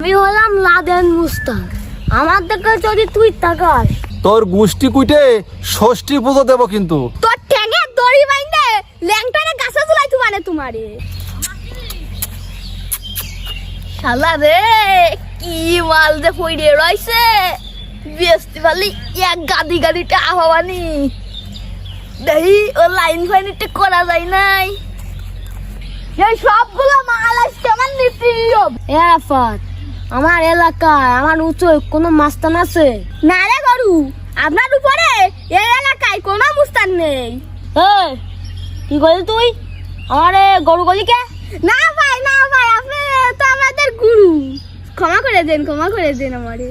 আমি হলাম লাদেন মুস্তাক। আমার দিকে যদি তুই তাকাস। তোর গুষ্টি কুইটে ষষ্ঠী পুজো দেবো কিন্তু। তোর ঠ্যাঙে দড়ি বাইন্দে ল্যাংটারে গাছে ঝুলাই তু মানে তোমারে। শালা রে কি মাল যে পইড়ে রইছে। বেস্তি পালি এক গাদি গাদিটা আহবানি। দেহি ও লাইন ফাইন একটু করা যায় নাই। এই সবগুলো মাল আসছে আমার আমার এলাকায়, আমার উঁচু কোনো মাস্তান আছে? না রে গরু, আপনার উপরে এই এলাকায় কোনো মুস্তান নেই। কি করলি তুই? আমারে গরু গলি কে না ভাই না ভাই, আপনি তো আমাদের গুরু। ক্ষমা করে দেন, ক্ষমা করে দেন আমারে।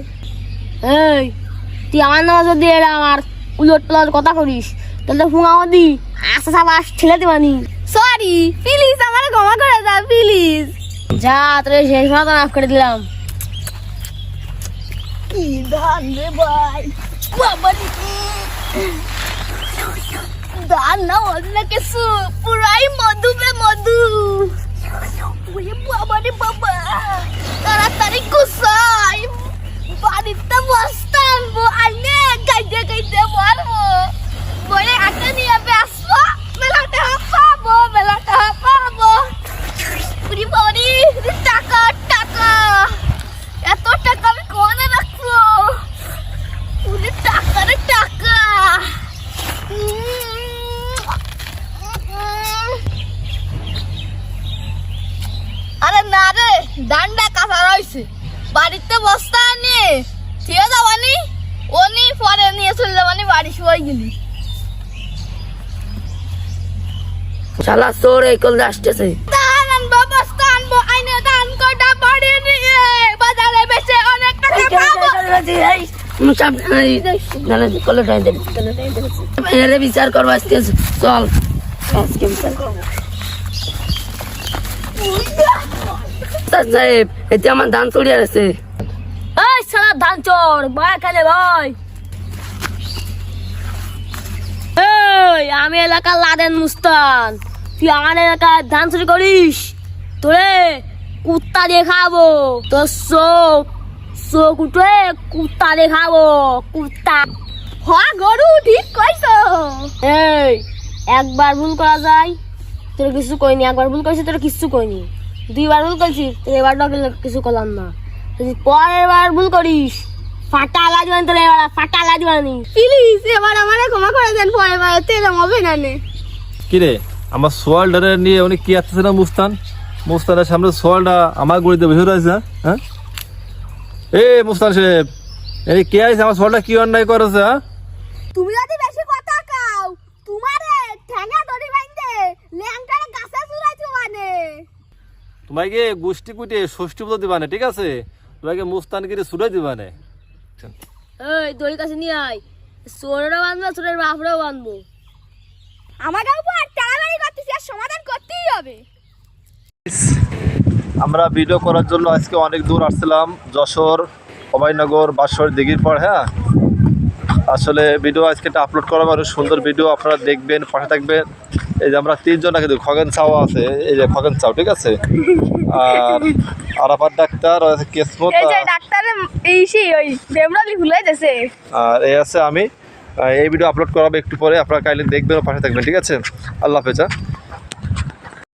এই, তুই আমার নামে এরা আমার উলট পালট কথা করিস, তাহলে ফুঙা দি আস্তে সাবাস ঠেলে দিবানি সরি প্লিজ আমারে ক্ষমা করে দাও প্লিজ যা তোর শেষ মতো মাফ করে দিলাম। কি ধান রে ভাই? বাবা ধান না, অন্য কিছু। পুরাই মধু বে মধু ওরে বাবা রে বাবা তাড়াতাড়ি গুছাই বাড়িতে বসতে আনব আইনে গাইতে গাইতে মারবো বলে হাতে নিয়ে বেসবো মেলাটা পাবো মেলাটা পাবো উরি বাবারি টাকা টাকা এত টাকা আমি কোনে রাখব উনি টাকা রে টাকা আরে না রে ডান্ডা কাঁচা রয়েছে। বাড়িতে বস্তা নিয়ে ঠিক যাবানি উনি পরে নিয়ে চলে যাবানি বাড়ি শুয়ে গেলি। শালা চোর এই করলে আসতেছে। ধান আনব বস্তা আনব আইনে ধান কটা বাড়ি নিয়ে বাজারে বেচে অনেক টাকা পাবো বিচার করব আজকে চল। আজকে বিচার করব। স্যার সাহেব এতে আমার ধান চড়িয়ে আছে এই সালা ধান মায়া খেলে ভাই। আমি এলাকার লাদেন মুস্তান। তুই আমার এলাকায় ধান চুরি করিস? তোরে কুত্তা দিয়ে খাব তোর চোখ কুত্তা দিয়ে খাব কুত্তা। হ্যাঁ গরু, ঠিক কইছো। এই, একবার ভুল করা যায়। তোর কিছু কইনি, একবার ভুল করেছি, তোর কিছু কইনি। দুইবার ভুল করেছি তোর এবার কিছু করলাম না। যদি পরের বার ভুল করিস ফাটা লাগবে তোর এবার ফাটা লাগবে নি প্লিজ এবার আমারে ক্ষমা করে দেন পরের বার তেরম হবে না নে। কিরে আমার সোয়ালটারে নিয়ে উনি কি আসতেছে না মুস্তান? মুস্তানের সামনে সোয়ালটা আমার গড়িতে বসে রয়েছে হ্যাঁ? হ্যাঁ? এ মুস্তান সাহেব এই কে আছে আমার সোয়ালটা কি অন্যায় করেছে হ্যাঁ তুমি যদি বেশি কথা কাও তোমারে ঠ্যাঙ্গা দড়ি বাইন্দে ল্যাংটারে গাছে চুরাইছো মানে তোমাকে গোষ্ঠী কুটে ষষ্ঠী পুজো দিবানে ঠিক আছে? তোমাকে মুস্তানগিরি সুরে দিবানে। এই দড়ি কাছে নিয়ে আয়। চোরেরও বাঁধবো চোরের বাপরেও বাঁধবো। আমাকে উপর টাড়াবাড়ি করতেছি আর সমাধান করতেই হবে। আমরা ভিডিও করার জন্য আজকে অনেক দূর আসছিলাম যশোর অভয়নগর বাসর দিঘির পর হ্যাঁ? আসলে ভিডিও আজকে একটা আপলোড করা সুন্দর ভিডিও আপনারা দেখবেন পাশে থাকবেন। এই যে আমরা তিনজন কিন্তু খগেন চাও আছে এই যে খগেন চাও ঠিক আছে? আর আরাফাত ডাক্তার আছে কেসমত এই যে ডাক্তার এই সেই ওই বেমরালি ভুলে গেছে আর এই আছে আমি। এই ভিডিও আপলোড করাবো একটু পরে আপনারা কাইলে দেখবেন ও পাশে থাকবেন ঠিক আছে? আল্লাহ হাফেজ হ্যাঁ?